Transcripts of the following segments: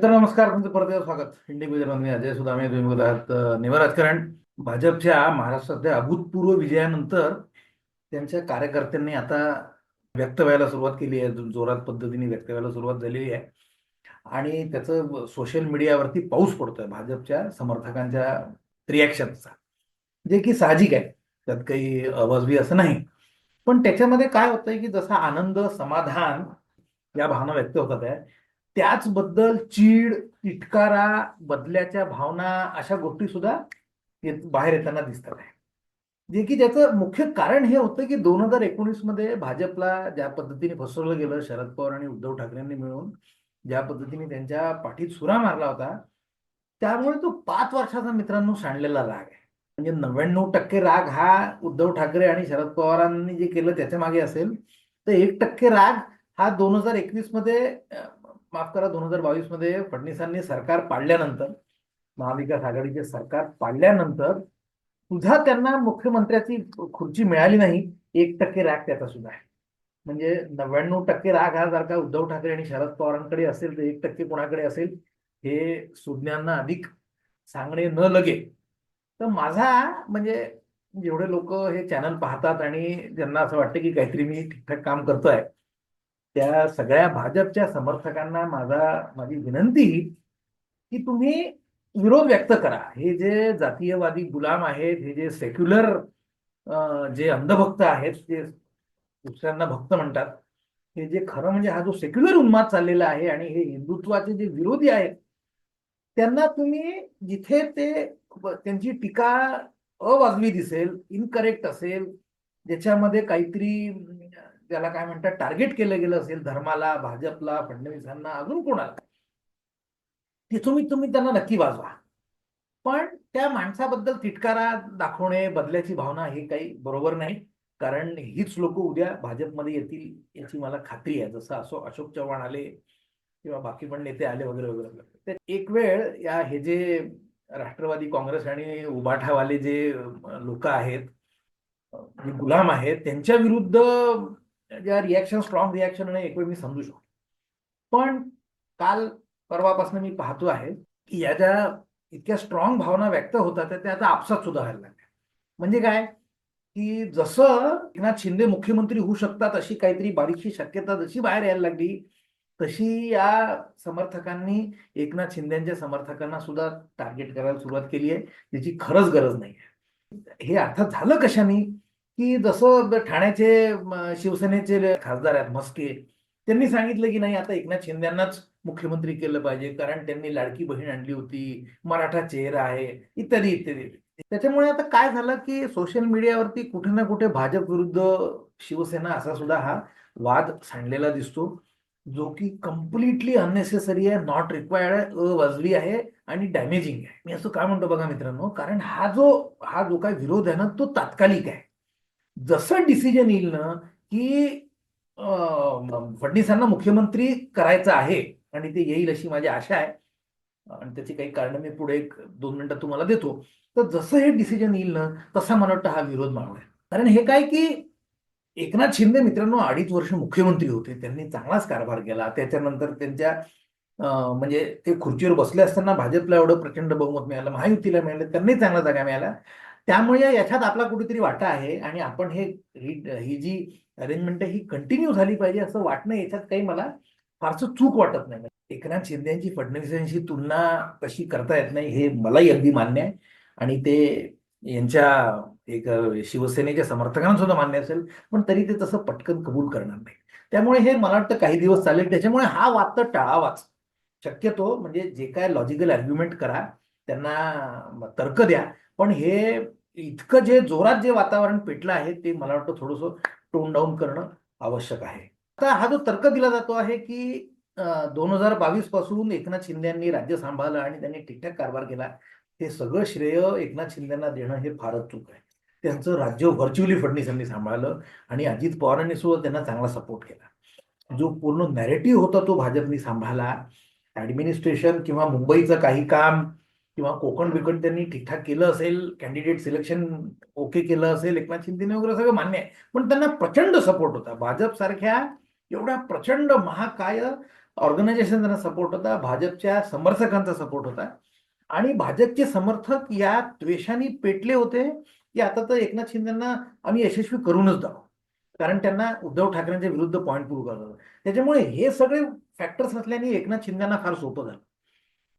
मित्रांनो नमस्कार. तुमचं परत एकदा स्वागत. हिंदी गुजरात अजय सुदामे. तुम्ही बघत आहात अं, निवा राजकारण. भाजपच्या महाराष्ट्रातल्या अभूतपूर्व विजयानंतर त्यांच्या कार्यकर्त्यांनी आता व्यक्त व्हायला सुरुवात केली आहे. जोरात पद्धतीने व्यक्त व्हायला सुरुवात झालेली आहे. आणि त्याचं सोशल मीडियावरती पाऊस पडतोय भाजपच्या समर्थकांच्या रिॲक्शनचा जे की साहजिक आहे. त्यात काही अवाजवी असं नाही. पण त्याच्यामध्ये काय होतंय की जसा आनंद समाधान या भावना व्यक्त होतात आहे त्याचबद्दल चीड तिटकारा बदल्याच्या भावना अशा गोष्टी सुद्धा बाहेर येताना दिसतात आहे. जे की ज्याचं मुख्य कारण हे होतं की दोन हजार एकोणीसमध्ये भाजपला ज्या पद्धतीने फसवलं गेलं शरद पवार आणि उद्धव ठाकरेंनी मिळून ज्या पद्धतीने त्यांच्या पाठीत सुरा मारला होता त्यामुळे तो पाच वर्षाचा मित्रांनो सांडलेला राग आहे. म्हणजे नव्याण्णव टक्के राग हा उद्धव ठाकरे आणि शरद पवारांनी जे केलं त्याच्यामागे असेल तर एक टक्के राग हा दोन हजार एकवीसमध्ये माफ करा दोन हजार बावीसमध्ये फडणवीसांनी सरकार पाडल्यानंतर महाविकास आघाडीचे सरकार पाडल्यानंतर सुद्धा त्यांना मुख्यमंत्र्याची खुर्ची मिळाली नाही. एक टक्के राग त्याचा सुद्धा आहे. म्हणजे नव्याण्णव टक्के राग हा जर का उद्धव ठाकरे आणि शरद पवारांकडे असेल तर एक टक्के कोणाकडे असेल हे सुज्ञांना अधिक सांगणे न लगे. तर माझा म्हणजे जेवढे लोक हे चॅनल पाहतात आणि ज्यांना असं वाटतं की काहीतरी मी ठीकठाक काम करतोय त्या सगळ्या भाजपच्या समर्थकांना माझा माझी विनंती की तुम्ही विरोध व्यक्त करा. हे जे जातीयवादी गुलाम आहेत हे जे सेक्युलर जे अंधभक्त आहेत ते दुसऱ्यांना भक्त म्हणतात हे जे खरं म्हणजे हा जो सेक्युलर उन्माद चाललेला आहे आणि हे हिंदुत्वाचे जे विरोधी आहेत त्यांना तुम्ही जिथे ते त्यांची टीका अवाजवी दिसेल इनकरेक्ट असेल ज्याच्यामध्ये काहीतरी त्याला काय म्हणतात टार्गेट केलं गेलं असेल धर्माला भाजपला फडणवीसांना अजून कोणाला ते तुम्ही तुम्ही त्यांना नक्की वाजवा. पण त्या माणसाबद्दल तिटकारा दाखवणे बदल्याची भावना हे काही बरोबर नाही. कारण हीच लोक उद्या भाजपमध्ये येतील याची मला खात्री आहे. जसं असो अशोक चव्हाण आले किंवा बाकी पण नेते आले वगैरे वगैरे तर एक वेळ या हे जे राष्ट्रवादी काँग्रेस आणि उबाठावाले जे लोक आहेत गुलाम आहेत त्यांच्या विरुद्ध ज्या रिॲक्शन स्ट्रॉंग रिॲक्शन एक वेळ मी समजू शकतो. पण काल परवापासून मी पाहतो आहे की या ज्या इतक्या स्ट्रॉंग भावना व्यक्त होतात त्या आता आपसात सुद्धा व्हायला लागल्या. म्हणजे काय? की जसं एकनाथ शिंदे मुख्यमंत्री होऊ शकतात अशी काहीतरी बारीकशी शक्यता जशी बाहेर यायला लागली तशी या समर्थकांनी एकनाथ शिंदेच्या समर्थकांना सुद्धा टार्गेट करायला सुरुवात केली आहे ज्याची खरंच गरज नाही आहे हे अर्थात झालं कशाने? की जसं ठाण्याचे शिवसेनेचे खासदार आहेत मस्के त्यांनी सांगितलं की नाही आता एकनाथ शिंदेनाच मुख्यमंत्री केलं पाहिजे कारण त्यांनी लाडकी बहीण आणली होती मराठा चेहरा आहे इत्यादी इत्यादी. त्याच्यामुळे आता काय झालं की सोशल मीडियावरती कुठे ना कुठे भाजप विरुद्ध शिवसेना असा सुद्धा हा वाद सांडलेला दिसतो जो की कम्प्लिटली अननेसेसरी आहे नॉट रिक्वायर्ड वाजवी आहे आणि डॅमेजिंग आहे. मी असं काय म्हणतो बघा मित्रांनो कारण हा जो हा जो काय विरोध आहे ना तो तात्कालिक आहे. जसं डिसिजन येईल ना की फडणीसांना फडणवीसांना मुख्यमंत्री करायचं आहे आणि ते येईल अशी माझी आशा आहे आणि त्याची काही कारण मी पुढे एक दोन मिनिटात तुम्हाला देतो. तर जसं हे डिसिजन येईल ना तसा मला वाटतं हा विरोध मागणार कारण हे काय की एकनाथ शिंदे मित्रांनो अडीच वर्ष मुख्यमंत्री होते. त्यांनी चांगलाच कारभार केला. त्याच्यानंतर त्यांच्या म्हणजे ते खुर्चीवर बसले असताना भाजपला एवढं प्रचंड बहुमत मिळालं. महायुतीला मिळालं. त्यांनाही चांगला जागा मिळाला. त्यामुळे याच्यात आपला कुठेतरी वाटा आहे आणि आपण हे ही जी अरेंजमेंट ही कंटिन्यू झाली पाहिजे असं वाटणं याच्यात काही मला फारसं चूक वाटत नाही. एकनाथ शिंदेची फडणवीसांशी तुलना कशी करता येत नाही हे मलाही अगदी मान्य आहे. आणि ते यांच्या एक शिवसेनेच्या समर्थकांना सुद्धा मान्य असेल पण तरी ते तसं पटकन कबूल करणार नाही त्यामुळे हे मला वाटतं काही दिवस चालेल. त्याच्यामुळे हा वाद तर टाळावाच. शक्यतो म्हणजे जे काय लॉजिकल आर्ग्युमेंट करा त्यांना तर्क द्या. पण हे इतकं जे जोरात जे वातावरण पेटलं आहे ते मला वाटतं थोडंसं टोन डाऊन करणं आवश्यक आहे. आता हा जो तर्क दिला जातो आहे की दोन हजार बावीसपासून एकनाथ शिंदे यांनी राज्य सांभाळलं आणि त्यांनी ठीकठाक कारभार केला हे सगळं श्रेय एकनाथ शिंदेना देणं हे फारच चूक आहे. त्यांचं राज्य व्हर्च्युअली फडणवीसांनी सांभाळलं आणि अजित पवारांनी सुद्धा त्यांना चांगला सपोर्ट केला. जो पूर्ण नॅरेटिव्ह होता तो भाजपनी सांभाळला. ऍडमिनिस्ट्रेशन किंवा मुंबईचं काही काम किंवा कोकण बिकण त्यांनी ठीकठाक केलं असेल कॅन्डिडेट सिलेक्शन ओके केलं असेल एकनाथ शिंदेने वगैरे सगळं मान्य आहे. पण त्यांना प्रचंड सपोर्ट होता. भाजप सारख्या एवढ्या प्रचंड महाकाय ऑर्गनायझेशन त्यांना सपोर्ट होता. भाजपच्या समर्थकांचा सपोर्ट होता. आणि भाजपचे समर्थक या द्वेषाने पेटले होते की आता तर एकनाथ शिंदेना आम्ही यशस्वी करूनच जाऊ कारण त्यांना उद्धव ठाकरेंच्या विरुद्ध पॉईंट प्रूव्ह करत होतं. त्याच्यामुळे हे सगळे फॅक्टर्स नसल्याने एकनाथ शिंदेना फार सोपं झालं.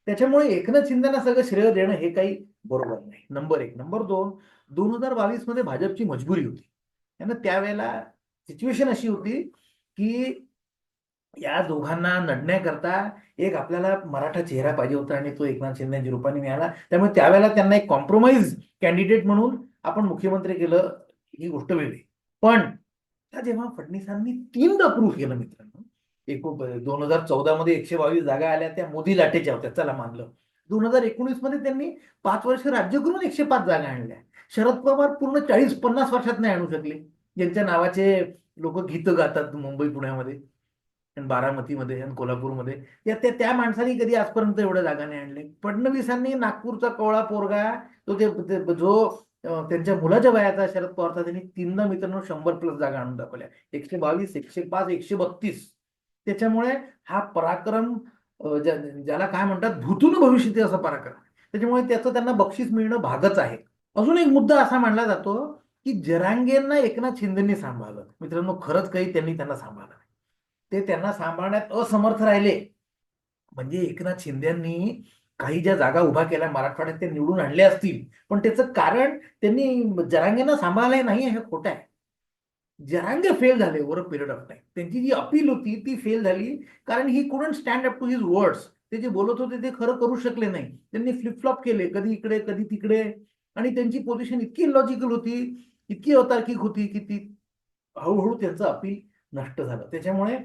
त्याच्यामुळे एकनाथ शिंदेना सगळं श्रेय देणं हे काही बरोबर नाही. नंबर एक. नंबर दोन दोन हजार बावीसमध्ये भाजपची मजबुरी होती. त्यावेळेला सिच्युएशन अशी होती की या दोघांना नडण्याकरता एक आपल्याला मराठा चेहरा पाहिजे होता आणि तो एकनाथ शिंदेच्या रूपाने मिळाला. त्यामुळे त्यावेळेला त्यांना एक कॉम्प्रोमाइज कॅन्डिडेट म्हणून आपण मुख्यमंत्री केलं ही गोष्ट वेगळी. पण त्या जेव्हा फडणवीसांनी तीनदा अप्रूव्ह केलं मित्रांनो दोन हजार चौदा मध्ये एकशे बावीस जागा आल्या त्या मोदी लाटेच्या होत्या. चला मानलं. दोन हजार एकोणीसमध्ये त्यांनी पाच वर्ष राज्य करून एकशे पाच जागा आणल्या. शरद पवार पूर्ण चाळीस पन्नास वर्षात नाही आणू शकले. ज्यांच्या नावाचे लोक गीत गातात मुंबई पुण्यामध्ये आणि बारामतीमध्ये आणि कोल्हापूरमध्ये. या त्या त्या माणसांनी कधी आजपर्यंत एवढ्या जागा नाही आणले फडणवीसांनी नागपूरचा कवळा पोरगा तो ते जो त्यांच्या मुलाच्या वयाचा शरद पवारचा त्यांनी तीनदा मित्रांनो शंभर प्लस जागा आणून दाखवल्या. एकशे बावीस एकशे पाच एकशे बत्तीस त्याच्यामुळे हा पराक्रम ज्याला काय म्हणतात भूतून भविष्य असा पराक्रम त्याच्यामुळे त्याचं त्यांना बक्षीस मिळणं भागच आहे. अजून एक मुद्दा असा मांडला जातो की जरांगेंना एकनाथ शिंदेनी सांभाळलं. मित्रांनो खरंच काही त्यांनी त्यांना सांभाळलं नाही. ते त्यांना सांभाळण्यात असमर्थ राहिले. म्हणजे एकनाथ शिंदेनी काही ज्या जागा उभा केल्या मराठवाड्यात ते निवडून आणले असतील. पण त्याचं कारण त्यांनी जरांगेंना सांभाळलंय नाही हे खोटं आहे. जरांगे फेल झाले over a period of time त्यांची जी अपील होती ती फेल झाली. कारण he couldn't stand up to his words ते जे बोलत होते ते खरं करू शकले नाही. त्यांनी फ्लिपफ्लॉप केले कधी इकडे कधी तिकडे. आणि त्यांची पोझिशन इतकी लॉजिकल होती इतकी अतार्किक होती की ती हळूहळू त्यांचं अपील नष्ट झालं. त्याच्यामुळे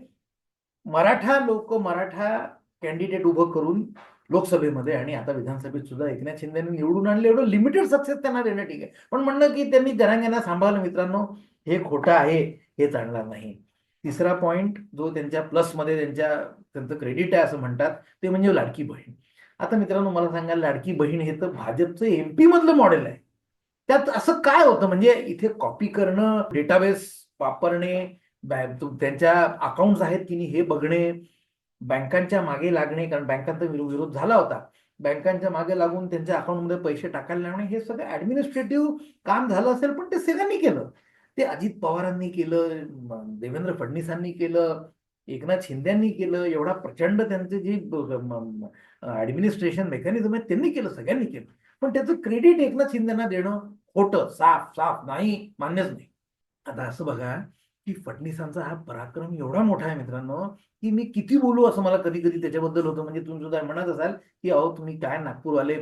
मराठा लोक मराठा कॅन्डिडेट उभं करून लोकसभेमध्ये आणि आता विधानसभेत सुद्धा एकनाथ शिंदेने निवडून आणले. एवढं लिमिटेड सक्सेस त्यांना देणं ठीक आहे. पण म्हणणं की त्यांनी जनांगेना सांभाळलं मित्रांनो. हे खोटं आहे हे जाणणार नाही. तिसरा पॉईंट जो त्यांच्या प्लसमध्ये त्यांच्या त्यांचं क्रेडिट आहे असं म्हणतात ते म्हणजे लाडकी बहीण. आता मित्रांनो मला सांगा लाडकी बहीण हे तर भाजपचं एमपी मधलं मॉडेल आहे. त्यात असं काय होतं? म्हणजे इथे कॉपी करणं डेटाबेस वापरणे त्यांच्या अकाउंट आहेत की नाही हे बघणे बँकांच्या मागे लागणे कारण बँकांचा विरोध विरोध झाला होता. बँकांच्या मागे लागून त्यांच्या अकाउंटमध्ये पैसे टाकायला लावणे हे सगळं ऍडमिनिस्ट्रेटिव्ह काम झालं असेल पण ते सगळ्यांनी केलं. ते अजित पवारांनी केलं देवेंद्र फडणवीसांनी केलं एकनाथ शिंदेंनी केलं एवढा प्रचंड त्यांचे जे ऍडमिनिस्ट्रेशन मेकॅनिझम आहे त्यांनी केलं सगळ्यांनी केलं. पण त्याचं क्रेडिट एकनाथ शिंदेना देणं खोटं साफ साफ नाही मान्यच नाही. आता असं बघा की फडणवीसांचा हा पराक्रम एवढा मोठा आहे मित्रांनो की मी किती बोलू असं मला कधी कधी त्याच्याबद्दल होतं. म्हणजे तुम्ही सुद्धा म्हणत असाल की अहो तुम्ही काय नागपूरवाले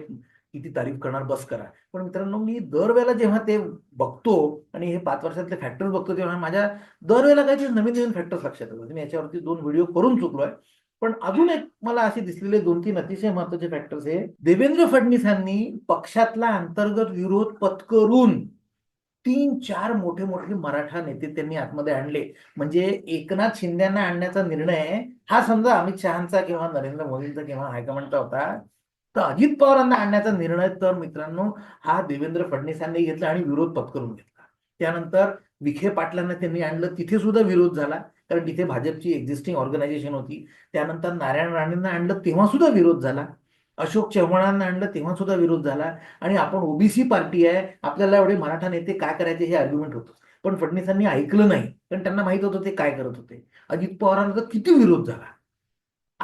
किती तारीफ करणार बस करा. पण मित्रांनो मी दरवेळेला जेव्हा ते बघतो आणि हे पाच वर्षातले फॅक्टर्स बघतो तेव्हा माझ्या दरवेळेला काहीतरी नवीन नवीन फॅक्टर्स लक्षात येतात. मी याच्यावरती दोन व्हिडिओ करून चुकलोय. पण अजून एक मला असे दिसलेले दोन तीन अतिशय महत्त्वाचे फॅक्टर्स हे देवेंद्र फडणवीसांनी पक्षातला अंतर्गत विरोध पत्करून तीन चार मोठे मोठे मराठा नेते त्यांनी आतमध्ये आणले. म्हणजे एकनाथ शिंदेना आणण्याचा निर्णय हा समजा अमित शहाचा किंवा नरेंद्र मोदींचा किंवा हायकमांडचा होता. तर अजित पवारांना आणण्याचा निर्णय तर मित्रांनो हा देवेंद्र फडणवीसांनी घेतला आणि विरोध पत्करून घेतला. त्यानंतर विखे पाटलांना त्यांनी आणलं तिथे सुद्धा विरोध झाला कारण तिथे भाजपची एक्झिस्टिंग ऑर्गनायझेशन होती. त्यानंतर नारायण राणेंना आणलं तेव्हा सुद्धा विरोध झाला. अशोक चव्हाणांना आणलं तेव्हा सुद्धा विरोध झाला. आणि आपण ओबीसी पार्टी आहे आपल्याला एवढे मराठा नेते काय करायचे हे आर्ग्युमेंट होतं. पण फडणवीसांनी ऐकलं नाही कारण त्यांना माहीत होतं ते काय करत होते. अजित पवारांचा किती विरोध झाला.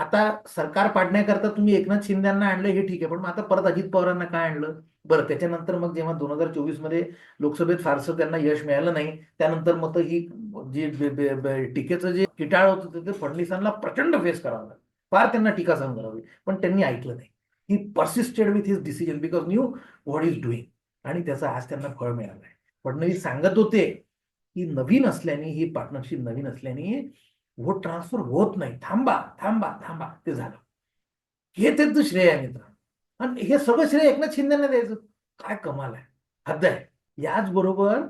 आता सरकार पाडण्याकरता तुम्ही एकनाथ शिंदेना आणलं हे ठीक आहे पण मग आता परत अजित पवारांना काय आणलं? बरं त्याच्यानंतर मग जेव्हा दोन हजार चोवीसमध्ये लोकसभेत फारसं त्यांना यश मिळालं नाही त्यानंतर मग ही जी टीकेचं जे किटाळ होतं ते- ते फडणवीसांना प्रचंड फेस करावं लागलं. फार त्यांना टीका सहन करावी पण त्यांनी ऐकलं नाही. He persisted with his decision because knew what is doing आणि त्याचं आज त्यांना फळ मिळालं आहे. फडणवीस सांगत होते की नवीन असल्याने ही पार्टनरशिप नवीन असल्याने वोट ट्रान्सफर होत नाही. थांबा थांबा थांबा. ते झालं. हे त्यांचं श्रेय आहे मित्र. आणि हे सगळं श्रेय एकनाथ शिंदेना द्यायचं. काय कमाल आहे. हद्द आहे. याचबरोबर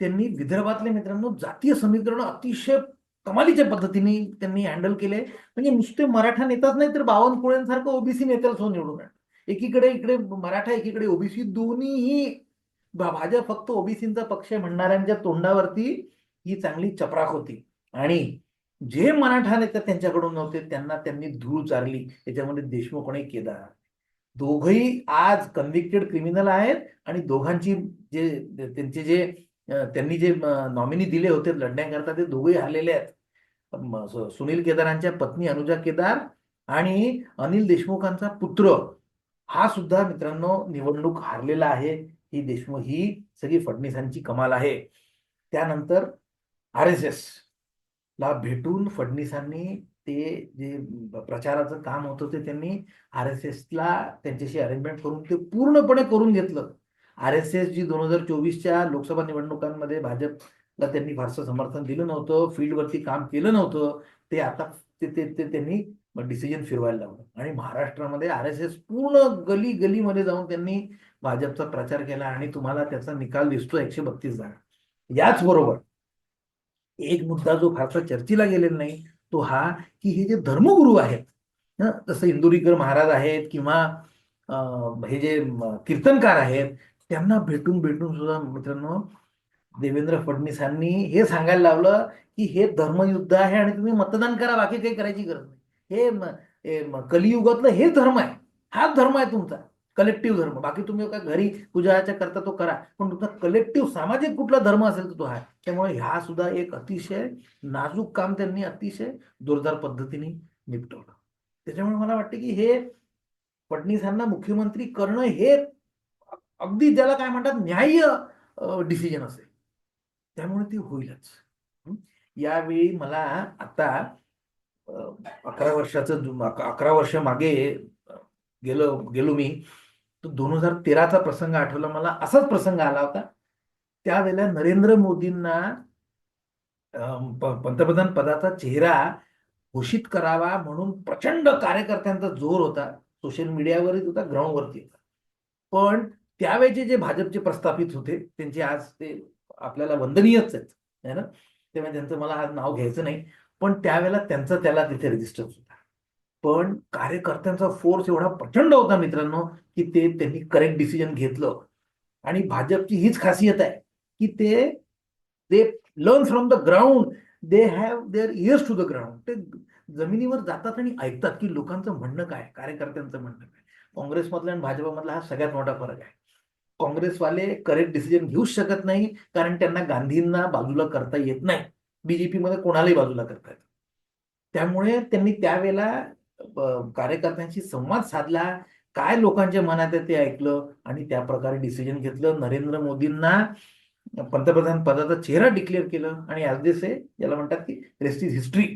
त्यांनी विदर्भातले मित्रांनो जातीय समीकरण अतिशय कमालीच्या पद्धतीने त्यांनी हँडल केले. म्हणजे नुसते मराठा नेताच नाही तर बावनकुळेंसारखं ओबीसी नेत्याला सोडून निवडून एकीकडे इकडे मराठा एकीकडे ओबीसी दोन्हीही भाजप फक्त ओबीसीचा पक्ष आहे म्हणणाऱ्यांच्या तोंडावरती ही चांगली चपराक होती. आणि जे मराठा नेते त्यांच्याकडून नव्हते त्यांना त्यांनी धूळ चारली. त्याच्यामध्ये देशमुख आणि केदार. दोघही आज कन्व्हिक्टेड क्रिमिनल आहेत आणि दोघांची जे त्यांचे जे त्यांनी जे नॉमिनी दिले होते लढण्याकरता ते दोघेही हरलेले आहेत. सुनील केदारांच्या पत्नी अनुजा केदार आणि अनिल देशमुखांचा पुत्र हा सुद्धा मित्रांनो निवडणूक हारलेला आहे. ही देशमुख ही सगळी फडणवीसांची कमाल आहे. त्यानंतर आर एस एस. ला भेटून फडणवीसांनी ते जे प्रचाराचं काम होतं ते त्यांनी आर एस एसला त्यांच्याशी अरेंजमेंट करून ते पूर्णपणे करून घेतलं. आर एस एस जी दोन हजार चोवीसच्या लोकसभा निवडणुकांमध्ये भाजपला त्यांनी फारसं समर्थन दिलं नव्हतं फील्डवरती काम केलं नव्हतं ते आता ते ते ते त्यांनी डिसिजन फिरवायला लावलं. आणि महाराष्ट्रामध्ये आर एस एस पूर्ण गली गलीमध्ये जाऊन त्यांनी भाजपचा प्रचार केला आणि तुम्हाला त्याचा निकाल दिसतो एकशे बत्तीस जागा. याचबरोबर एक मुद्दा जो फारसा चर्चेला गेलेला नाही तो हा की हे जे धर्मगुरू आहेत जसं इंदुरीकर महाराज आहेत किंवा अं, हे जे कीर्तनकार आहेत त्यांना भेटून भेटून सुद्धा मित्रांनो देवेंद्र फडणवीसांनी हे सांगायला लावलं की हे धर्मयुद्ध आहे आणि तुम्ही मतदान करा बाकी काही करायची गरज नाही. हे कलियुगातलं हे धर्म आहे. हाच धर्म आहे तुमचा. कलेक्टिव्ह धर्म. बाकी तुम्ही काय घरी पूजाच्या करता तो करा. पण तुमचा कलेक्टिव्ह सामाजिक कुठला धर्म असेल तर तो आहे. त्यामुळे ह्या सुद्धा एक अतिशय नाजूक काम त्यांनी अतिशय जोरदार पद्धतीने निपटवलं. त्याच्यामुळे मला वाटतं की हे फडणवीसांना मुख्यमंत्री करणं हे अगदी ज्याला काय म्हणतात न्याय्य डिसिजन असेल. त्यामुळे ते होईलच. यावेळी मला आता अकरा वर्षाचं अकरा वर्ष मागे गेलो गेलो मी. तो दोन हजार तेराचा प्रसंग आठवला मला असाच प्रसंग आला होता. त्यावेळेला नरेंद्र मोदींना पंतप्रधान पदाचा चेहरा घोषित करावा म्हणून प्रचंड कार्यकर्त्यांचा जोर होता. सोशल मीडियावरच होता ग्राउंडवरती होता. पण त्यावेळेचे जे भाजपचे प्रस्थापित होते त्यांचे आज ते आपल्याला वंदनीयच आहेत है ना? तेव्हा त्यांचं मला आज नाव घ्यायचं नाही. पण त्यावेळेला त्यांचं त्याला तिथे रजिस्टर होतं. पण कार्यकर्त्यांचा फोर्स एवढा प्रचंड होता मित्रांनो की ते त्यांनी करेक्ट डिसिजन घेतलं. आणि भाजपची हीच खासियत आहे की ते they learn from the ground they have their ears to the ground ते जमिनीवर जातात आणि ऐकतात की लोकांचं म्हणणं काय कार्यकर्त्यांचं म्हणणं काय. काँग्रेसमधला आणि भाजपमधला हा सगळ्यात मोठा फरक आहे. काँग्रेसवाले करेक्ट डिसिजन घेऊच शकत नाही कारण त्यांना गांधींना बाजूला करता येत नाही. बीजेपी मध्ये कोणालाही बाजूला करता येत त्यामुळे त्यांनी त्यावेळेला कार्यकर्त्यांशी संवाद साधला. काय लोकांच्या मनात आहे ते ऐकलं आणि त्या प्रकारे डिसिजन घेतलं. नरेंद्र मोदींना पंतप्रधान पदाचा चेहरा डिक्लेअर केलं आणि आज दिस आहे याला म्हणतात की रेस्ट इज हिस्ट्री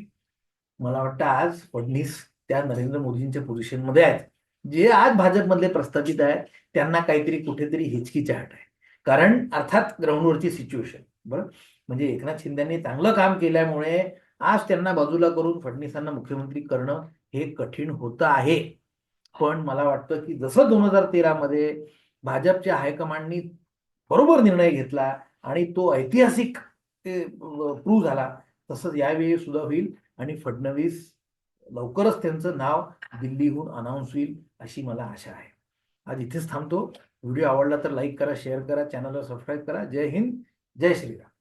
मला वाटतं आज फडणीस त्या नरेंद्र मोदींच्या पोझिशनमध्ये आहेत. जे आज भाजपमधले प्रस्थापित आहेत त्यांना काहीतरी कुठेतरी हिचकिचाहट आहे. कारण अर्थात ग्राउंडवरची सिच्युएशन बरं? म्हणजे एकनाथ शिंदेनी चांगलं काम केल्यामुळे आज त्यांना बाजूला करून फडणवीसांना मुख्यमंत्री करणं हे कठीण होतं आहे. पण मला वाटतं की जसं दोन हजार तेरामध्ये भाजपच्या हायकमांडनी बरोबर निर्णय घेतला आणि तो ऐतिहासिक ते प्रूव्ह झाला तसंच यावेळी सुद्धा होईल आणि फडणवीस लवकरच त्यांचं नाव दिल्लीहून अनाऊन्स होईल अशी मला आशा आहे. आज इथेच थांबतो. व्हिडिओ आवडला तर लाईक करा शेअर करा चॅनलला सबस्क्राईब करा. जय हिंद जय श्रीराम.